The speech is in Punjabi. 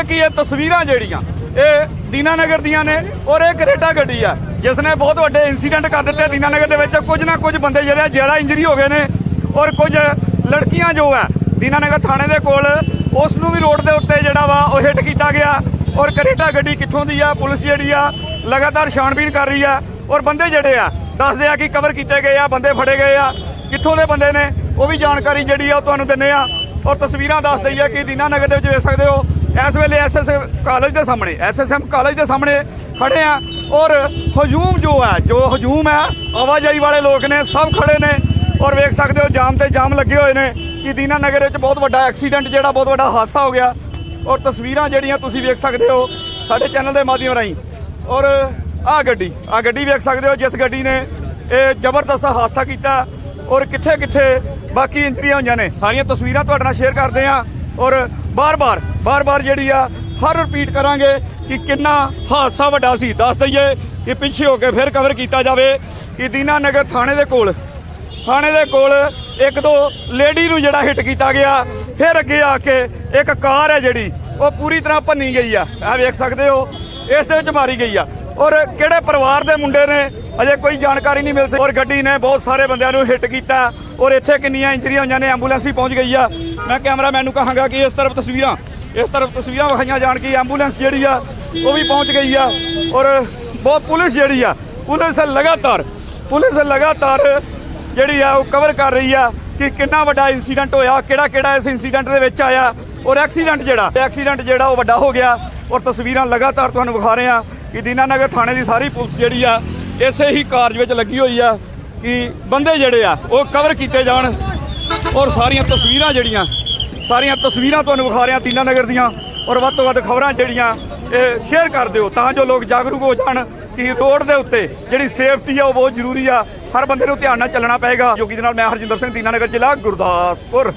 ਜੇ ਕਿ ਇਹ ਤਸਵੀਰਾਂ ਜਿਹੜੀਆਂ, ਇਹ ਦੀਨਾਨਗਰ ਦੀਆਂ ਨੇ ਔਰ ਇਹ ਕਰੇਟਾ ਗੱਡੀ ਆ ਜਿਸ ਨੇ ਬਹੁਤ ਵੱਡੇ ਇਨਸੀਡੈਂਟ ਕਰ ਦਿੱਤੇ ਦੀਨਾਨਗਰ ਦੇ ਵਿੱਚ। ਕੁਝ ਨਾ ਕੁਝ ਬੰਦੇ ਜਿਹੜੇ ਆ ਜ਼ਿਆਦਾ ਇੰਜਰੀ ਹੋ ਗਏ ਨੇ ਔਰ ਕੁਝ ਲੜਕੀਆਂ ਜੋ ਆ, ਦੀਨਾਨਗਰ ਥਾਣੇ ਦੇ ਕੋਲ ਉਸ ਨੂੰ ਵੀ ਰੋਡ ਦੇ ਉੱਤੇ ਜਿਹੜਾ ਵਾ ਉਹ ਹਿੱਟ ਕੀਤਾ ਗਿਆ ਔਰ ਕਰੇਟਾ ਗੱਡੀ ਕਿੱਥੋਂ ਦੀ ਆ, ਪੁਲਿਸ ਜਿਹੜੀ ਆ, ਲਗਾਤਾਰ ਛਾਣਬੀਨ ਕਰ ਰਹੀ ਆ ਔਰ ਬੰਦੇ ਜਿਹੜੇ ਆ, ਦੱਸਦੇ ਆ ਕਿ ਕਵਰ ਕੀਤੇ ਗਏ ਆ, ਬੰਦੇ ਫੜੇ ਗਏ ਆ, ਕਿੱਥੋਂ ਦੇ ਬੰਦੇ ਨੇ, ਉਹ ਵੀ ਜਾਣਕਾਰੀ ਜਿਹੜੀ ਆ ਉਹ ਤੁਹਾਨੂੰ ਦਿੰਨੇ ਆ ਔਰ ਤਸਵੀਰਾਂ ਦੱਸ ਦਈ ਆ ਕਿ ਦੀਨਾਨਗਰ ਦੇ ਵਿੱਚ ਵੇਖ ਸਕਦੇ ਹੋ ਇਸ ਵੇਲੇ ਐਸਐਸਐਮ ਕਾਲਜ ਦੇ ਸਾਹਮਣੇ ਐਸਐਸਐਮ ਕਾਲਜ ਦੇ ਸਾਹਮਣੇ ਖੜੇ ਆ ਔਰ ਹਜੂਮ ਜੋ ਹੈ, ਜੋ ਹਜੂਮ ਹੈ, ਆਵਾਜਾਈ ਵਾਲੇ ਲੋਕ ਨੇ, ਸਭ ਖੜੇ ਨੇ ਔਰ ਵੇਖ ਸਕਦੇ ਹੋ ਜਾਮ ਤੇ ਜਾਮ ਲੱਗੇ ਹੋਏ ਨੇ ਕਿ ਦੀਨਾ ਨਗਰ ਵਿੱਚ ਬਹੁਤ ਵੱਡਾ ਐਕਸੀਡੈਂਟ ਜਿਹੜਾ ਬਹੁਤ ਵੱਡਾ ਹਾਦਸਾ ਹੋ ਗਿਆ ਔਰ ਤਸਵੀਰਾਂ ਜਿਹੜੀਆਂ ਤੁਸੀਂ ਵੇਖ ਸਕਦੇ ਹੋ ਸਾਡੇ ਚੈਨਲ ਦੇ ਮਾਧਿਅਮ ਰਾਹੀਂ ਔਰ ਆਹ ਗੱਡੀ ਆਹ ਗੱਡੀ ਵੇਖ ਸਕਦੇ ਹੋ ਜਿਸ ਗੱਡੀ ਨੇ ਇਹ ਜ਼ਬਰਦਸਤ ਹਾਦਸਾ ਕੀਤਾ ਔਰ ਕਿੱਥੇ ਕਿੱਥੇ ਬਾਕੀ ਇੰਜਰੀਆਂ ਹੋਈਆਂ ਨੇ। ਸਾਰੀਆਂ ਤਸਵੀਰਾਂ ਤੁਹਾਡੇ ਨਾਲ ਸ਼ੇਅਰ ਕਰਦੇ ਆ ਔਰ ਬਾਰ-ਬਾਰ ਬਾਰ-ਬਾਰ ਜਿਹੜੀ ਆ, ਹਰ ਰਿਪੀਟ ਕਰਾਂਗੇ ਕਿ ਕਿੰਨਾ ਹਾਦਸਾ ਵੱਡਾ ਸੀ। ਦੱਸ ਦਈਏ ਕਿ ਪਿੱਛੇ ਹੋ ਕੇ ਫਿਰ ਕਵਰ ਕੀਤਾ ਜਾਵੇ ਕਿ ਦੀਨਾ ਨਗਰ ਥਾਣੇ ਦੇ ਕੋਲ, ਥਾਣੇ ਦੇ ਕੋਲ ਇੱਕ ਦੋ ਲੇਡੀ ਨੂੰ ਜਿਹੜਾ ਹਿੱਟ ਕੀਤਾ ਗਿਆ। ਫਿਰ ਅੱਗੇ ਆ ਕੇ ਇੱਕ ਕਾਰ ਹੈ ਜਿਹੜੀ, ਉਹ ਪੂਰੀ ਤਰ੍ਹਾਂ ਭੰਨੀ ਗਈ ਆ। ਇਹ ਵੇਖ ਸਕਦੇ ਹੋ, ਇਸ ਦੇ ਵਿੱਚ ਮਾਰੀ ਗਈ ਆ। ਔਰ ਕਿਹੜੇ ਪਰਿਵਾਰ ਦੇ ਮੁੰਡੇ ਨੇ, ਅਜੇ ਕੋਈ ਜਾਣਕਾਰੀ ਨਹੀਂ ਮਿਲ ਸਕੀ। ਔਰ ਗੱਡੀ ਨੇ ਬਹੁਤ ਸਾਰੇ ਬੰਦਿਆਂ ਨੂੰ ਹਿੱਟ ਕੀਤਾ। ਔਰ ਇੱਥੇ ਕਿੰਨੀਆਂ ਇੰਜਰੀਆਂ ਹੋਈਆਂ ਨੇ ਐਂਬੂਲੈਂਸ ਹੀ ਪਹੁੰਚ ਗਈ ਆ। ਮੈਂ ਕੈਮਰਾਮੈਨ ਨੂੰ ਕਹਾਂਗਾ ਕਿ ਇਸ ਤਰਫ ਤਸਵੀਰਾਂ ਇਸ ਤਰਫ ਤਸਵੀਰਾਂ ਵਿਖਾਈਆਂ ਜਾਣ ਕਿ ਐਂਬੂਲੈਂਸ ਜਿਹੜੀ ਆ, ਉਹ ਵੀ ਪਹੁੰਚ ਗਈ ਆ ਔਰ ਬਹੁਤ ਪੁਲਿਸ ਜਿਹੜੀ ਆ, ਪੁਲਿਸ ਲਗਾਤਾਰ ਪੁਲਿਸ ਲਗਾਤਾਰ ਜਿਹੜੀ ਆ, ਉਹ ਕਵਰ ਕਰ ਰਹੀ ਆ ਕਿ ਕਿੰਨਾ ਵੱਡਾ ਇਨਸੀਡੈਂਟ ਹੋਇਆ ਕਿਹੜਾ ਕਿਹੜਾ ਇਸ ਇਨਸੀਡੈਂਟ ਦੇ ਵਿੱਚ ਆਇਆ ਔਰ ਐਕਸੀਡੈਂਟ ਜਿਹੜਾ ਐਕਸੀਡੈਂਟ ਜਿਹੜਾ ਉਹ ਵੱਡਾ ਹੋ ਗਿਆ ਔਰ ਤਸਵੀਰਾਂ ਲਗਾਤਾਰ ਤੁਹਾਨੂੰ ਵਿਖਾ ਰਹੇ ਆ ਕਿ ਦੀਨਾਨਗਰ ਥਾਣੇ ਦੀ ਸਾਰੀ ਪੁਲਿਸ ਜਿਹੜੀ ਆ, ਇਸੇ ਹੀ ਕਾਰਜ ਵਿੱਚ ਲੱਗੀ ਹੋਈ ਆ ਕਿ ਬੰਦੇ ਜਿਹੜੇ ਆ, ਉਹ ਕਵਰ ਕੀਤੇ ਜਾਣ ਔਰ ਸਾਰੀਆਂ ਤਸਵੀਰਾਂ ਜਿਹੜੀਆਂ ਸਾਰੀਆਂ ਤਸਵੀਰਾਂ ਤੁਹਾਨੂੰ ਵਿਖਾ ਰਿਹਾ ਤੀਨਾ ਨਗਰ ਦੀਆਂ ਔਰ ਵੱਧ ਤੋਂ ਵੱਧ ਖਬਰਾਂ ਜਿਹੜੀਆਂ ਇਹ ਸ਼ੇਅਰ ਕਰ ਦਿਓ ਤਾਂ ਜੋ ਲੋਕ ਜਾਗਰੂਕ ਹੋ ਜਾਣ ਕਿ ਰੋਡ ਦੇ ਉੱਤੇ ਜਿਹੜੀ ਸੇਫਟੀ ਆ ਉਹ ਬਹੁਤ ਜ਼ਰੂਰੀ ਆ। ਹਰ ਬੰਦੇ ਨੂੰ ਧਿਆਨ ਨਾਲ ਚੱਲਣਾ ਪਏਗਾ। ਜੋ ਕਿ ਦੇ ਨਾਲ ਮੈਂ ਹਰਜਿੰਦਰ ਸਿੰਘ ਤੀਨਾ ਨਗਰ ਜ਼ਿਲ੍ਹਾ ਗੁਰਦਾਸਪੁਰ।